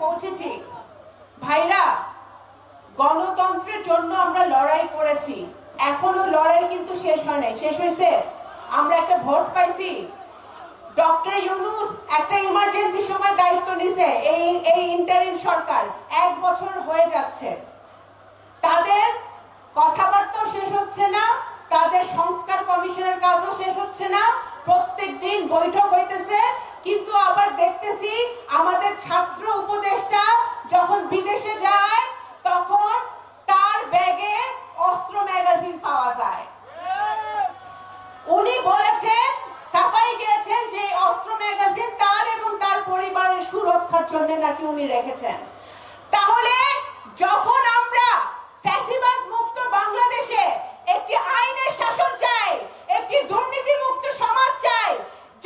পৌঁছেছি। ভাইরা, গণতন্ত্রের জন্য আমরা লড়াই করেছি। এখনও লড়াই কিন্তু শেষ হয় নাই। শেষ হয়েছে? আমরা একটা ভোট পাইছি। ডক্টর ইউনুস একটা ইমার্জেন্সি সময় দায়িত্ব নিছে। এই এই ইন্টারিম সরকার এক বছর হয়ে যাচ্ছে। তাদের কথাবার্তাও শেষ হচ্ছে না। তাদের সংস্কার কমিশনের কাজও শেষ হচ্ছে না। প্রত্যেক দিন বৈঠক হইতেছে। কিন্তু আবার দেখতেছি আমাদের ছাত্র উপদেষ্টা যখন বিদেশে যায় তখন তার ব্যাগে অস্ত্র ম্যাগাজিন পাওয়া যায় উনি বলেছেন সাফাই গিয়েছেন যে এই অস্ত্র ম্যাগাজিন তার এবং তার পরিবারের সুরক্ষার জন্য নাকি উনি রেখেছেন। তাহলে যখন আমরা ফ্যাসিবাদ মুক্ত বাংলাদেশে একটি আইনের শাসন চাই, একটি দুর্নীতি মুক্ত সমাজ চাই,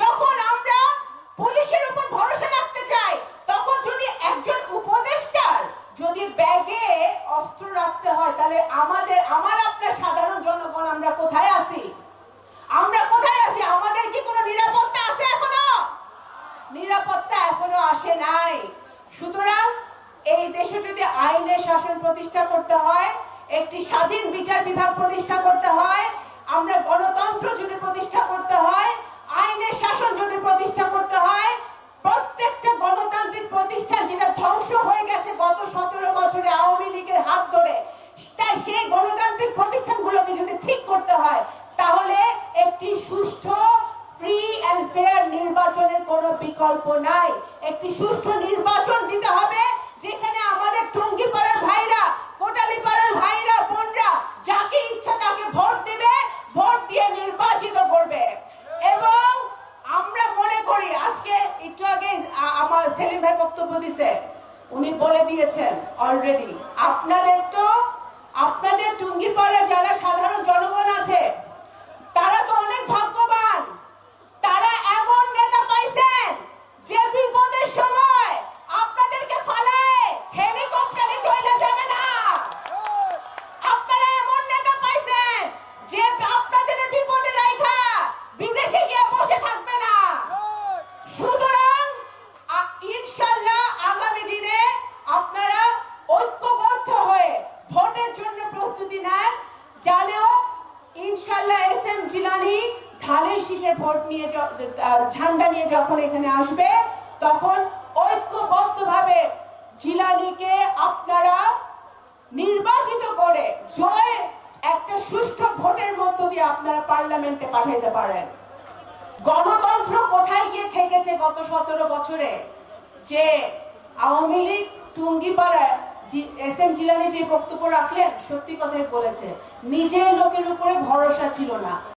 যখন আমরা পুলিশের উপর ভরসা রাখতে চাই, তখন যদি একজন উপদেষ্টার যদি ব্যাগে অস্ত্র রাখতে হয়, তাহলে আমাদের, আমার আপনার সাধারণ জনগণ আমরা কোথায় আছি আমরা কোথায় আছি আমাদের কি কোনো নিরাপত্তা আছে এখনও নিরাপত্তা এখনও আসে নাই সুতরাং এই দেশে যদি আইনের শাসন প্রতিষ্ঠা করতে হয়, একটি স্বাধীন বিচার বিভাগ প্রতিষ্ঠা করতে হয়, আমরা গণতন্ত্র যদি প্রতিষ্ঠা করতে হয়, আইনের শাসন যদি প্রতিষ্ঠা করতে হয়, প্রত্যেকটা গণতান্ত্রিক প্রতিষ্ঠান যেটা ধ্বংস হয়ে গেছে গত সতেরো বছরে আওয়ামী লীগের হাত ধরে, তাই সেই গণতান্ত্রিক প্রতিষ্ঠানগুলোকে যদি ঠিক করতে হয়, তাহলে একটি সুষ্ঠু ফেয়ার নির্বাচনের কোনো বিকল্প নাই। একটি সুষ্ঠু নির্বাচন দিতে হবে, যেখানে আমাদের টঙ্গিপাড়ার ভাইরা, কোটালীপাড়ার ভাইরা, বোনরা যাকে ইচ্ছা তাকে ভোট দিবে, ভোট দিয়ে নির্বাচিত করবে। এবং আমরা মনে করি, আজকে একটু আগে আমার সেলিম ভাই বক্তব্য দিছে। উনি বলে দিয়েছেন অলরেডি আপনাদের তো, আপনাদের টুঙ্গিপাড়া যারা সাধারণ জনগণ আছে তারা তো অনেক ভাগ্যবান তারা এমন নেতা পাইছেন যে বিপদের সময় আপনাদেরকে ফালায় হেলিকপ্টারে চলে যাবে না আপনারা এমন নেতা পাইছেন যে আপনাদের বিপদে রাখা বিদেশে গিয়ে বসে থাকবে না সুতরাং আ- ইনশাল্লাহ আগামী দিনে আপনারা ঐক্যবদ্ধ হয়ে ভোটের জন্য প্রস্তুতি নেন, জানেও ইনশাল্লাহ এস এম জিলানি ধানের শীষে ভোট নিয়ে ঝান্ডা নিয়ে যখন এখানে আসবে, তখন ঐক্যবদ্ধভাবে জিলানিকে আপনারা নির্বাচিত করে জয় একটা সুষ্ঠু ভোটের মধ্য দিয়ে আপনারা পার্লামেন্টে পাঠাইতে পারেন। গণতন্ত্র কোথায় গিয়ে ঠেকেছে গত সতেরো বছরে? যে আওয়ামী লীগ টুঙ্গিপাড়ায় এস এম জিলানি যে বক্তব্য রাখলেন, সত্যি কথাই বলেছে। নিজের লোকের উপরে ভরসা ছিল না।